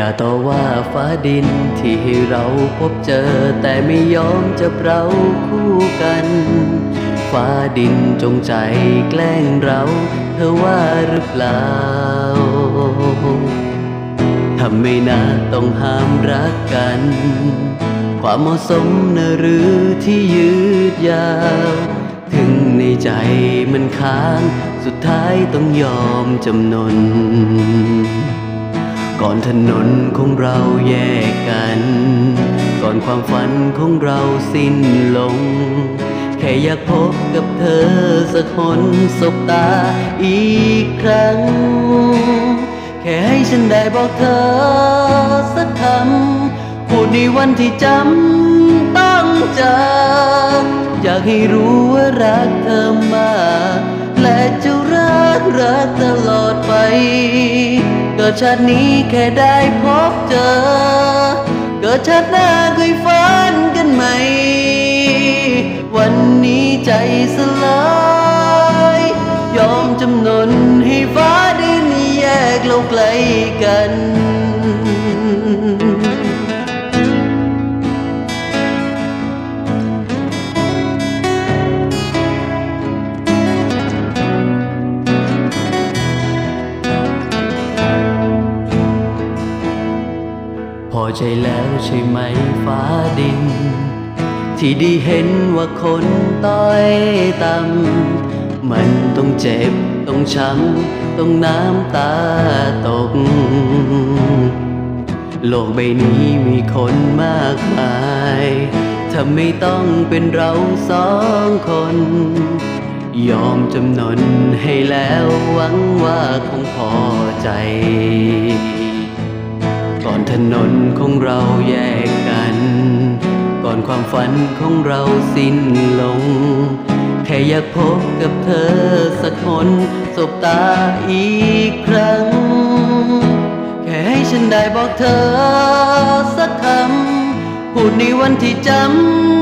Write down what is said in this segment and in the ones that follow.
อย่าต่อว่าฟ้าดินที่ให้เราพบเจอ แต่ไม่ยอมจะเราคู่กัน ฟ้าดินจงใจแกล้งเรา เธอว่าหรือเปล่าทำไม่น่าต้องห้ามรักกัน ความเหมาะสมนะหรือที่ยืดยาว ถึงในใจมันค้าง สุดท้ายต้องยอมจำนน ก่อนถนนของเราแยกกัน ก่อนความฝันของเราสิ้นลง แค่อยากพบกับเธอสักคนสบตาอีกครั้ง แค่ให้ฉันได้บอกเธอสักคำพูดในวันที่จำต้องเจออยากให้รู้ว่ารักเธอมากและจะรักรักตลอดไป ดชาตินี้แค่ได้พบเจอ เกิดชาติหน้าเคยฝันกันไหม วันนี้ใจสลายยอมจำนนให้ฟ้าดินแยกเราไกลกัน ใจแล้วใช่ไหมฟ้าดิน ที่ได้เห็นว่าคนต้อยต่ำมันต้องเจ็บต้องช้ำต้องน้ำตาตก โลกใบนี้มีคนมากมายถ้าไม่ต้องเป็นเราสองคน ยอมจำนนให้แล้วหวังว่าคงพอใจ นถนนของเราแยกกัน ก่อนความฝันของเราสิ้นลง แค่อยากพบกับเธอสักคนสบตาอีกครั้ง แค่ให้ฉันได้บอกเธอสักคำ พูดในวันที่จำ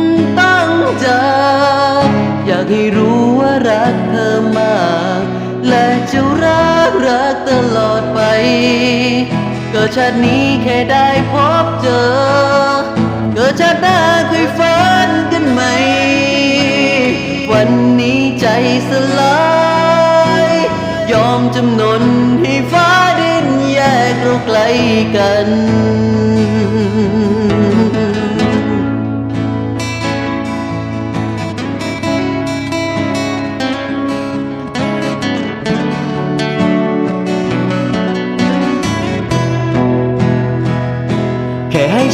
กิดชาตินี้แค่ได้พบเจอ เกิดชาติหน้าเคยฝันกันไหม วันนี้ใจสลาย ยอมจำนนให้ฟ้าดินแยกเราไกลกัน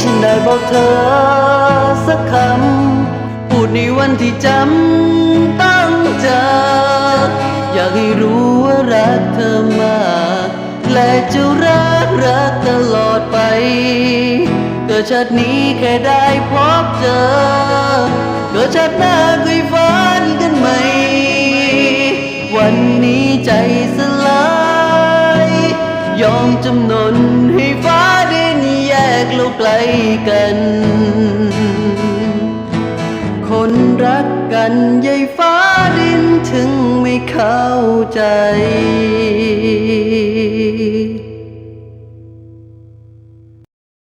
ฉันได้บอกเธอสักคำ พูดในวันที่จำต้องเจออยากให้รู้ว่ารักเธอมาก และจะรักรักตลอดไปเกิดชาตินี้แค่ได้พบเจอเกิดชาติหน้าเคยฝันกันไหม วันนี้ใจสลาย ยอมจำนนให้ฟ้าดิน ใกเราไกลกัน คนรักกันยายฟ้าดินถึงไม่เข้าใจ